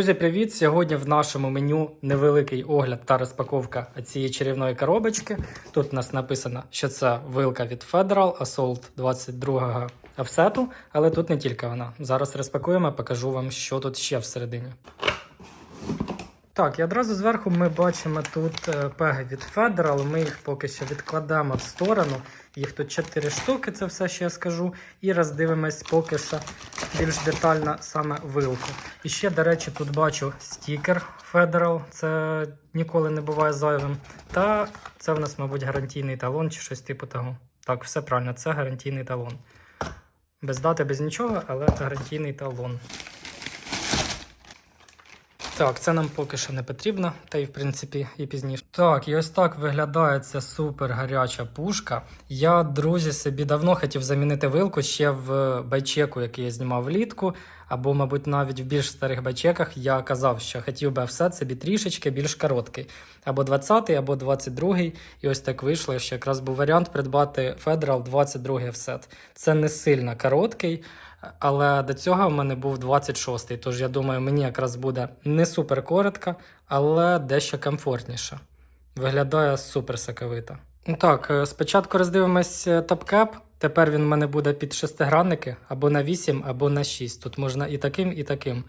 Друзі, привіт! Сьогодні в нашому меню невеликий огляд та розпаковка цієї чарівної коробочки. Тут у нас написано, що це вилка від Federal Assault 22 офсету, але тут не тільки вона. Зараз розпакуємо, покажу вам, що тут ще всередині. Так, і одразу зверху ми бачимо тут е, пеги від Federal. Ми їх поки що відкладемо в сторону. Їх тут 4 штуки, це все, що я скажу. І роздивимось поки що більш детально саме вилку. І ще, до речі, тут бачу стікер Federal, це ніколи не буває зайвим. Та це в нас, мабуть, гарантійний талон чи щось типу того. Так, все правильно, це гарантійний талон. Без дати, без нічого, але гарантійний талон. Так, це нам поки що не потрібно, та й в принципі і пізніше. Так, і ось так виглядає ця супер гаряча пушка. Я, друзі, собі давно хотів замінити вилку ще в байчеку, який я знімав влітку, або, мабуть, навіть в більш старих байчеках я казав, що хотів би все собі трішечки більш короткий. Або 20-й, або 22-й. І ось так вийшло, що якраз був варіант придбати Federal 22-й офсет. Це не сильно короткий. Але до цього в мене був 26-й, тож я думаю, мені якраз буде не супер коротко, але дещо комфортніше. Виглядає супер соковито. Ну Так, е, спочатку роздивимось е, топкеп. Тепер він в мене буде під шестигранники або на 8, або на 6. Тут можна і таким, і таким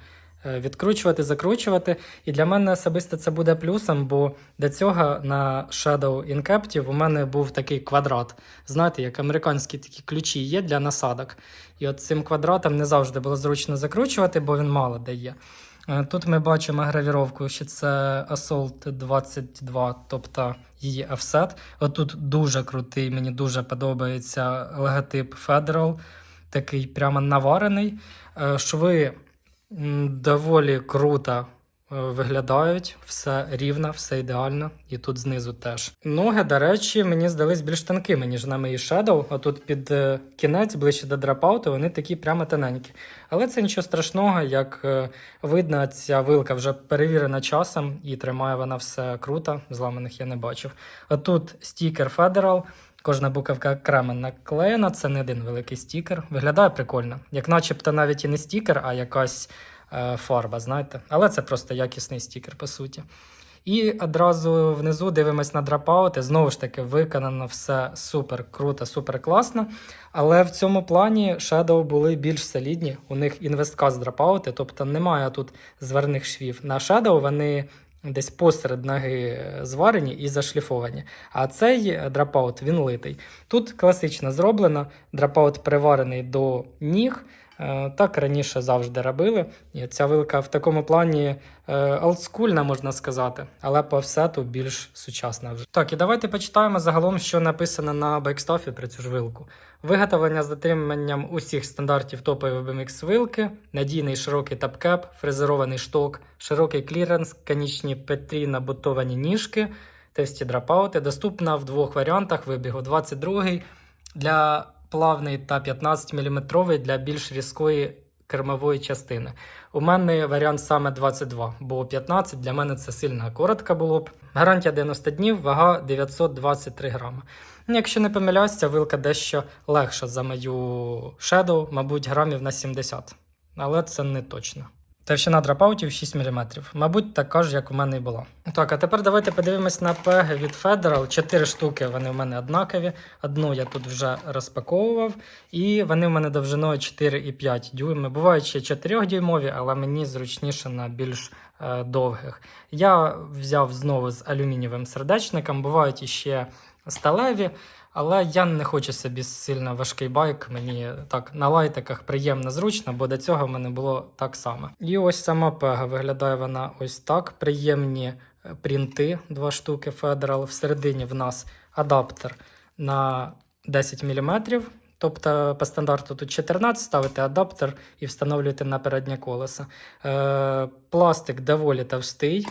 відкручувати, закручувати. І для мене особисто це буде плюсом, бо до цього на Shadow in Captive у мене був такий квадрат. Знаєте, як американські такі ключі є для насадок. І от цим квадратом не завжди було зручно закручувати, бо він мало дає. Е, Тут ми бачимо гравіровку, що це Assault 22, тобто її офсет. Отут дуже крутий, мені дуже подобається логотип Federal, такий прямо наварений. Е, Шви м, доволі круто е, виглядають, все рівно, все ідеально, і тут знизу теж. Ноги, до речі, мені здались більш тонкими, ніж на моїй Shadow, а тут під е, кінець, ближче до дропауту, вони такі прямо тоненькі. Але це нічого страшного, як е, видно, ця вилка вже перевірена часом і тримає вона все круто, зламаних я не бачив. А тут стікер Federal. Кожна буковка окремо наклеєна, це не один великий стікер. Виглядає прикольно. Як начебто навіть і не стікер, а якась е, фарба, знаєте. Але це просто якісний стікер, по суті. І одразу внизу дивимось на драпаути. Знову ж таки, виконано все супер круто, супер класно. Але в цьому плані Shadow були більш солідні. У них інвестказ драпаути, тобто немає тут зверних швів. На Shadow вони десь посеред ноги зварені і зашліфовані. А цей драпаут він литий. Тут класично зроблено, драпаут приварений до ніг. Е, Так раніше завжди робили. І ця вилка в такому плані е, олдскульна, можна сказати, але по офсету більш сучасна вже. Так, і давайте почитаємо загалом, що написано на бекстафі про цю ж вилку. Виготовлення з дотриманням усіх стандартів топової BMX вилки, надійний широкий тапкеп, фрезерований шток, широкий кліренс, конічні петлі набутовані ніжки, тесті драпаути. Доступна в двох варіантах вибігу 22 для плавний та 15 мм для більш різкої кермової частини. У мене варіант саме 22, бо 15 для мене це сильно коротко було б. Гарантія 90 днів, вага 923 грами. Ну, Якщо не помиляюся, вилка дещо легша за мою Shadow, мабуть, грамів на 70. Але це не точно. Товщина драпаутів 6 мм. Мабуть, така ж, як у мене і була. Так, а тепер давайте подивимось на пеги від Federal. Чотири штуки вони в мене однакові. Одну я тут вже розпаковував, і вони в мене довжиною 4,5 дюйми. Бувають ще 4 дюймові, але мені зручніше на більш е, довгих. Я взяв знову з алюмінієвим сердечником, бувають іще сталеві. Але я не хочу собі сильно важкий байк. Мені так на лайтиках приємно зручно, бо до цього в мене було так само. І ось сама пега виглядає вона ось так. Приємні е, принти, два штуки Federal. Всередині в нас адаптер на 10 мм. Тобто по стандарту тут 14 ставите адаптер і встановлюєте на переднє колесо. Е, пластик доволі товстий,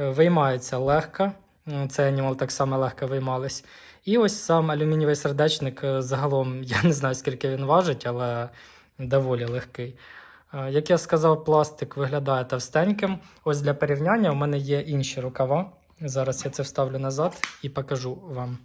е, виймається легко. М, Цей анімал так само легко виймались. І ось сам алюмінієвий сердечник е, загалом, я не знаю, скільки він важить, але доволі легкий. Е, Як я сказав, пластик виглядає товстеньким. Ось для порівняння у мене є інші рукава. Зараз я це вставлю назад і покажу вам.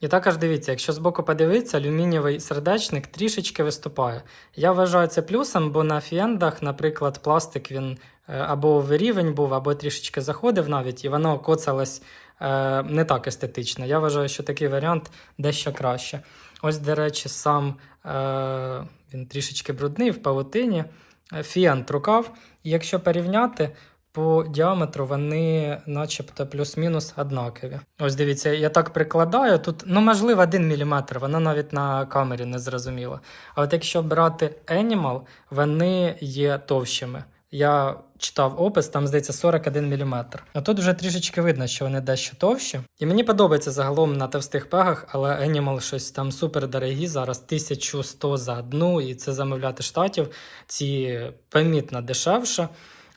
І також дивіться, якщо збоку подивитися, алюмінієвий сердечник трішечки виступає. Я вважаю це плюсом, бо на фіендах, наприклад, пластик він е, або в рівень був, або трішечки заходив навіть, і воно коцалось е, не так естетично. Я вважаю, що такий варіант дещо краще. Ось, до речі, сам е, він трішечки брудний в павутині. Е, Фіант рукав. І якщо порівняти, по діаметру вони начебто плюс-мінус однакові. Ось дивіться, я так прикладаю. Тут, ну, можливо, 1 мм, вона навіть на камері не зрозуміла. А от якщо брати Animal, вони є товщими. Я читав опис, там здається 41 мм. А тут вже трішечки видно, що вони дещо товщі. І мені подобається загалом на товстих пегах, але Animal щось там супер дорогі. Зараз 1100 за одну, і це замовляти штатів. Ці помітно дешевше.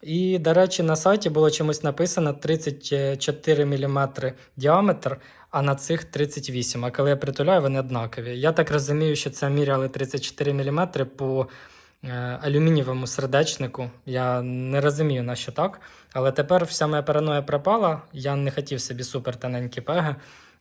І, до речі, на сайті було чомусь написано 34 мм діаметр, а на цих 38. А коли я притуляю, вони однакові. Я так розумію, що це міряли 34 мм по алюмінієвому сердечнику. Я не розумію, на що так. Але тепер вся моя параноя пропала. Я не хотів собі супер тоненькі пеги.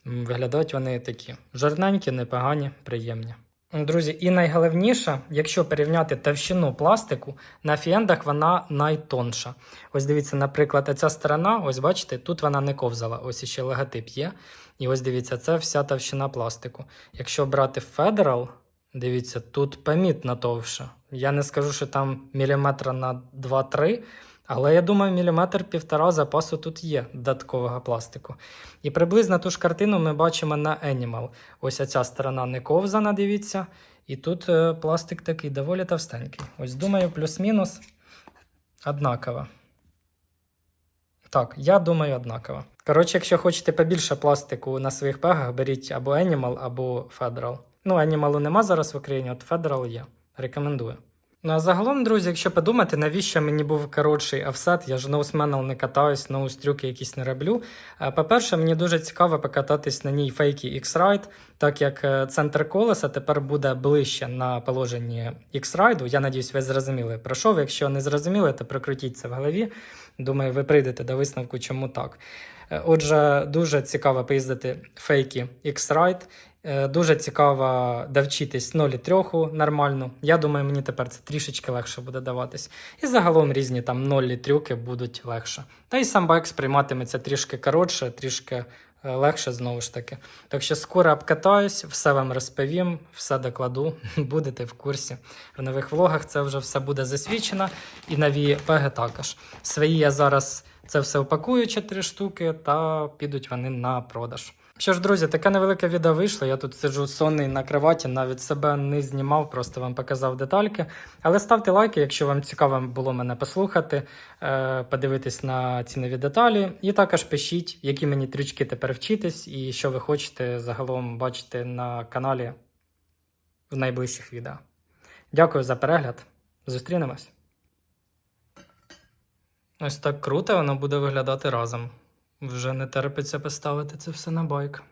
Виглядають вони такі жирненькі, непогані, приємні. Друзі, і найголовніше, якщо порівняти товщину пластику, на фіендах вона найтонша. Ось дивіться, наприклад, ця сторона, ось бачите, тут вона не ковзала, ось ще логотип є. І ось дивіться, це вся товщина пластику. Якщо брати Federal, дивіться, тут помітно товше. Я не скажу, що там міліметра на 2-3, але я думаю, міліметр півтора запасу тут є додаткового пластику. І приблизно ту ж картину ми бачимо на Animal. Ось ця сторона не ковзана, дивіться. І тут е, пластик такий доволі товстенький. Ось думаю, плюс-мінус однаково. Так, я думаю, однаково. Коротше, якщо хочете побільше пластику на своїх пегах, беріть або Animal, або Federal. Ну, Animal нема зараз в Україні, от Federal є. Рекомендую. Ну а загалом, друзі, якщо подумати, навіщо мені був коротший офсет, я ж ноусменал не катаюсь, ноустрюки якісь не роблю. Е, По-перше, мені дуже цікаво покататись на ній фейкі X-Ride, так як е, центр колеса тепер буде ближче на положенні X-Ride. Я надіюсь, ви зрозуміли про що. Якщо не зрозуміли, то прокрутіть це в голові. Думаю, ви прийдете до висновку, чому так. Е, Отже, дуже цікаво поїздити фейки X-Ride. Е, Дуже цікаво довчитись 0,3 нормально. Я думаю, мені тепер це трішечки легше буде даватись. І загалом різні там 0 трюки будуть легше. Та й сам байк сприйматиметься трішки коротше, трішки е, легше знову ж таки. Так що скоро обкатаюсь, все вам розповім, все докладу, будете в курсі. В нових влогах це вже все буде засвідчено. І нові пеги також. Свої я зараз це все упакую 4 штуки, та підуть вони на продаж. Що ж, друзі, таке невелике відео вийшло. Я тут сиджу сонний на кроваті, навіть себе не знімав, просто вам показав детальки. Але ставте лайки, якщо вам цікаво було мене послухати, е, подивитись на ці нові деталі. І також пишіть, які мені трючки тепер вчитись, і що ви хочете загалом бачити на каналі в найближчих відео. Дякую за перегляд. Зустрінемось. Ось так круто воно буде виглядати разом. Вже не терпиться поставити це все на байк.